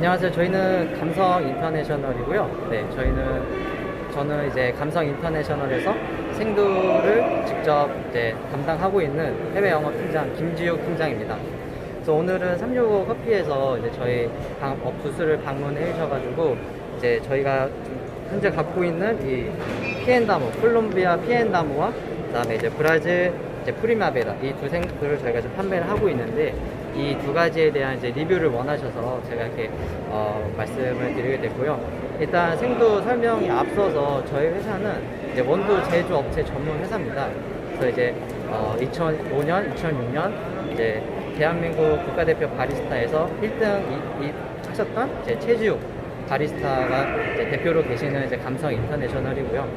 안녕하세요. 저희는 감성 인터내셔널이고요. 네, 저희는 저는 이제 감성 인터내셔널에서 생두를 직접 이제 담당하고 있는 해외 영업 팀장 김지욱 팀장입니다. 그래서 오늘은 365 커피에서 이제 저희 방, 어, 부스를 방문해 주셔가지고 이제 저희가 좀 현재 갖고 있는 이 피엔다모, 콜롬비아 피엔다모와 그다음에 이제 브라질 이제 프리마베라 이 두 생두를 저희가 지금 판매를 하고 있는데 이 두 가지에 대한 이제 리뷰를 원하셔서 제가 이렇게 어, 말씀을 드리게 됐고요. 일단 생두 설명이 앞서서 저희 회사는 이제 원두 제조 업체 전문 회사입니다. 그래서 이제 어, 2005년, 2006년 이제 대한민국 국가대표 바리스타에서 1등 이, 이 하셨던 이제 최지욱 바리스타가 이제 대표로 계시는 이제 감성 인터내셔널이고요.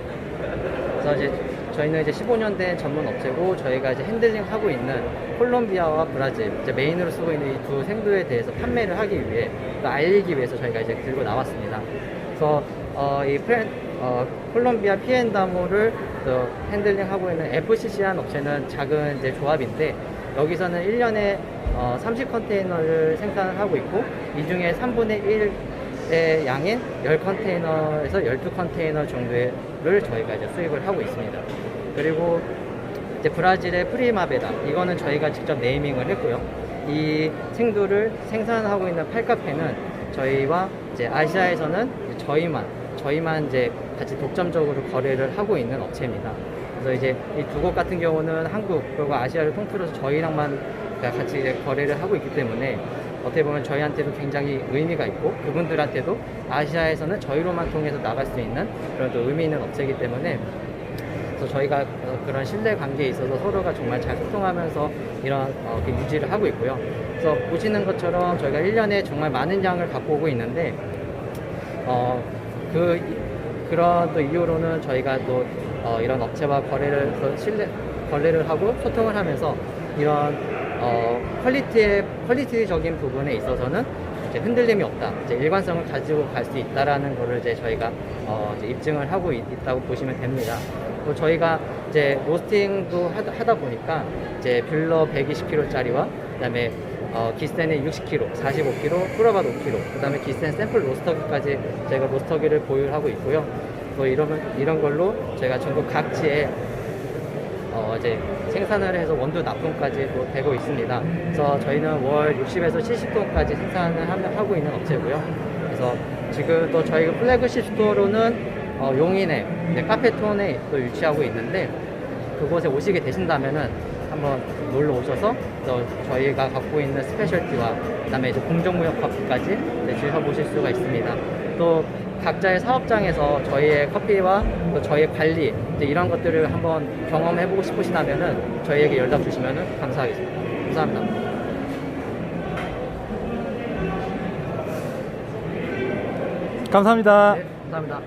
그래서 이제 저희는 이제 15년 된 전문 업체고 저희가 이제 핸들링 하고 있는 콜롬비아와 브라질 이제 메인으로 쓰고 있는 이 두 생두에 대해서 판매를 하기 위해 또 알리기 위해서 저희가 이제 들고 나왔습니다. 그래서 어, 이 프렌, 어, 콜롬비아 피엔다모를 또 핸들링 하고 있는 FCC한 업체는 작은 이제 조합인데 여기서는 1년에 어, 30 컨테이너를 생산을 하고 있고 이 중에 3분의 1 의 양인 10컨테이너에서 12컨테이너 정도를 저희가 이제 수입을 하고 있습니다. 그리고 이제 브라질의 프리마베다 이거는 저희가 직접 네이밍을 했고요. 이 생두를 생산하고 있는 팔카페는 저희와 이제 아시아에서는 저희만 저희만 이제 같이 독점적으로 거래를 하고 있는 업체입니다. 그래서 이제 이 두 곳 같은 경우는 한국 그리고 아시아를 통틀어서 저희랑만 같이 거래를 하고 있기 때문에 어떻게 보면 저희한테도 굉장히 의미가 있고 그분들한테도 아시아에서는 저희로만 통해서 나갈 수 있는 그런 또 의미 있는 업체이기 때문에 그래서 저희가 어, 그런 신뢰 관계에 있어서 서로가 정말 잘 소통하면서 이런 어, 유지를 하고 있고요. 그래서 보시는 것처럼 저희가 1년에 정말 많은 양을 갖고 오고 있는데 어, 그 이- 그런 또 이유로는 저희가 또 어, 이런 업체와 거래를 그 신뢰 거래를 하고 소통을 하면서 이런 어, 퀄리티의 퀄리티적인 부분에 있어서는 이제 흔들림이 없다. 이제 일관성을 가지고 갈 수 있다라는 거를 이제 저희가 어, 이제 입증을 하고 있, 다고 보시면 됩니다. 또 저희가 이제 로스팅도 하다, 하다 보니까 이제 뷰러 120kg짜리와 그다음에 어, 기센의 60kg, 45kg, 프라바도 5kg, 그다음에 기센 샘플 로스터기까지 저희가 로스터기를 보유하고 있고요. 또 이런 이런 걸로 저희가 전국 각지에 어, 이제 생산을 해서 원두 납품까지 또 되고 있습니다. 그래서 저희는 월 60에서 70톤까지 생산을 하고 있는 업체고요. 그래서 지금 또 저희 플래그십 스토어로는 어, 용인에 네, 카페톤에 또 유치하고 있는데 그곳에 오시게 되신다면은 한번 놀러 오셔서 또 저희가 갖고 있는 스페셜티와 그다음에 이제 공정무역 커피까지 네, 드셔보실 수가 있습니다. 또 각자의 사업장에서 저희의 커피와 또 저희의 관리 이제 이런 것들을 한번 경험해보고 싶으시다면은 저희에게 연락 주시면은 감사하겠습니다. 감사합니다. 감사합니다. 네, 감사합니다.